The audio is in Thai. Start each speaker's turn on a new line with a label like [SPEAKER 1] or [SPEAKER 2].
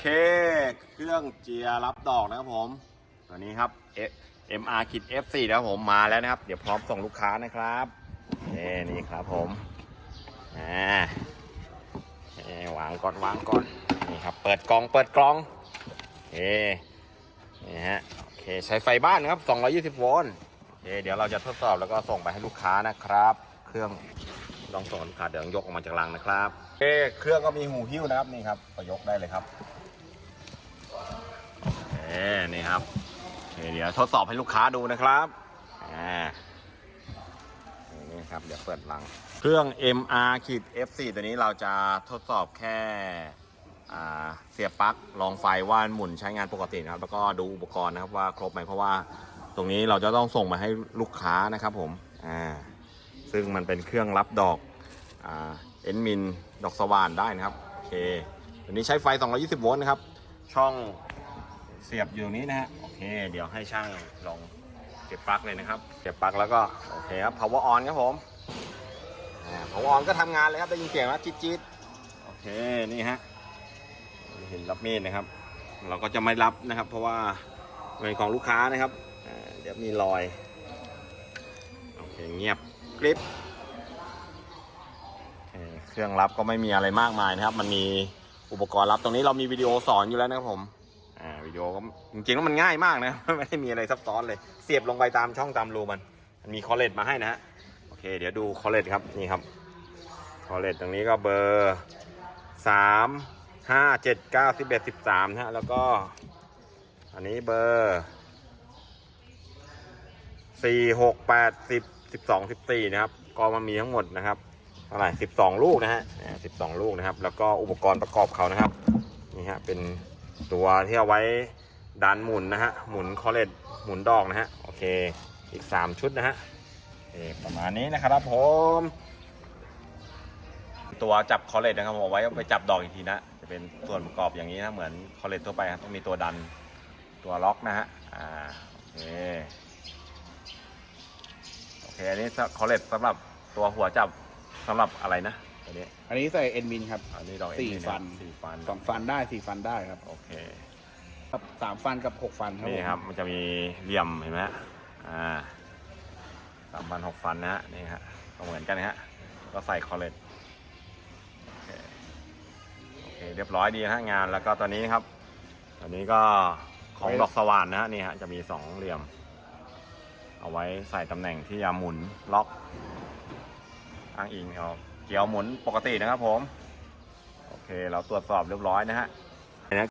[SPEAKER 1] เค เครื่องเจียรับดอกนะครับผมตัวนี้ครับ MR คิด F4 นะครับผมมาแล้วนะครับ เดี๋ยวพร้อมส่งลูกค้านะครับนี่นี่ครับผมอ่าวางก่อนวางก่อนนี่ครับเปิดกล่องเปิดกล่องโอเคนี่ฮะโอเคใช้ไฟบ้านนะครับ 220 โวลต์โอเคเดี๋ยวเราจะทดสอบแล้วก็ส่งไปให้ลูกค้านะครับ เครื่องลองส่งลูกค้าเดี๋ยวยกออกมาจากรังนะครับโอเคเครื่องก็มีหูหิ้วนะครับนี่ครับก็ยกได้เลยครับ นี่ครับเดี๋ยวทดสอบให้ลูกค้าดูนะครับอ่านี่ครับเดี๋ยวเปิดลัง เครื่อง MR ขีด F4 ตัวนี้เราจะทดสอบแค่เสียบปลั๊กลองไฟว่านหมุนใช้งานปกตินะครับ แล้วก็ดูอุปกรณ์นะครับว่าครบไหมเพราะว่าตรงนี้เราจะต้องส่งมาให้ลูกค้านะครับผมอ่าซึ่งมันเป็นเครื่องรับดอกอ่าเอ็นมินดอกสว่านได้นะครับโอเคตัวนี้ใช้ไฟ 220 โวลต์นะครับ ช่อง สียบอยู่ตรงนี้นะฮะโอเค เดี๋ยวให้ช่างลองเสียบปลั๊กเลยนะครับเสียบปลั๊กแล้วก็โอเคครับ power on ครับผมอ่า power on ก็ทำงานเลยครับได้ยินเสียงนะจี๊ดจี๊ดโอเคนี่ฮะเห็นรับมีดนะครับ เราก็จะไม่รับนะครับ เพราะว่าเป็นของลูกค้านะครับอ่าเดี๋ยวมีรอยโอเคเงียบกริบโอเคเครื่องรับก็ไม่มีอะไรมากมายนะครับ มันมีอุปกรณ์รับตรงนี้เรามีวิดีโอสอนอยู่แล้วนะครับผม อ่าวิดีโอก็จริงๆแล้วมันง่ายมากนะ ไม่ได้มีอะไรซับซ้อนเลย เสียบลงไปตามช่องตามรูมัน มันมีคอเลตมาให้นะฮะ โอเค เดี๋ยวดูคอเลตครับ นี่ครับ คอเลตตรงนี้ก็เบอร์สามห้าเจ็ดเก้าสิบเอ็ดสิบสามนะฮะ แล้วก็ อันนี้เบอร์สี่หกแปดสิบสิบสองสิบสี่นะครับ ก็มันมีทั้งหมดนะครับเท่าไหร่สิบสองลูกนะฮะสิบสองลูกนะครับ แล้วก็อุปกรณ์ประกอบเขานะครับ นี่ฮะ เป็น ตัวที่เอาไว้ดันหมุนนะฮะ หมุนคอเลตหมุนดอกนะฮะ โอเค อีก 3 ชุดนะฮะประมาณนี้นะครับผม ตัวจับคอเลตนะครับผมเอาไว้ไปจับดอกอีกทีนะ จะเป็นส่วนประกอบอย่างนี้นะ เหมือนคอเลตทั่วไปครับต้องมีตัวดัน ตัวล็อกนะฮะ อ่า โอเค โอเค อันนี้คอเลตสำหรับตัวหัวจับสำหรับอะไรนะ ตัวนี้
[SPEAKER 2] อันนี้ใส่เอ็นมินครับ
[SPEAKER 1] อันนี้ดอก
[SPEAKER 2] สี่
[SPEAKER 1] เอ็ะ
[SPEAKER 2] ฟัน
[SPEAKER 1] สี่ฟัน
[SPEAKER 2] สองฟันได้สี่ฟันได้ครับ
[SPEAKER 1] โอเค
[SPEAKER 2] ครับสามฟันกับหกฟันครับ
[SPEAKER 1] นี่ครับ มันจะมีเหลี่ยมเห็นไหมฮะอ่าสามพันหกฟันนะฮะนี่ฮะก็เหมือนกันนะฮะก็ใส่คอลเลตโอเคโอเคเรียบร้อยดีนะฮะงานแล้วก็ตัวนี้ครับตัวนี้ก็ของดอกสว่านนะฮะนี่ฮะจะมีสองเหลี่ยม เอาไว้ใส่ตำแหน่งที่จะหมุนล็อกอ้างอิงเอา เกี่ยวหมุนปกตินะครับผม โอเค เราตรวจสอบเรียบร้อยนะฮะ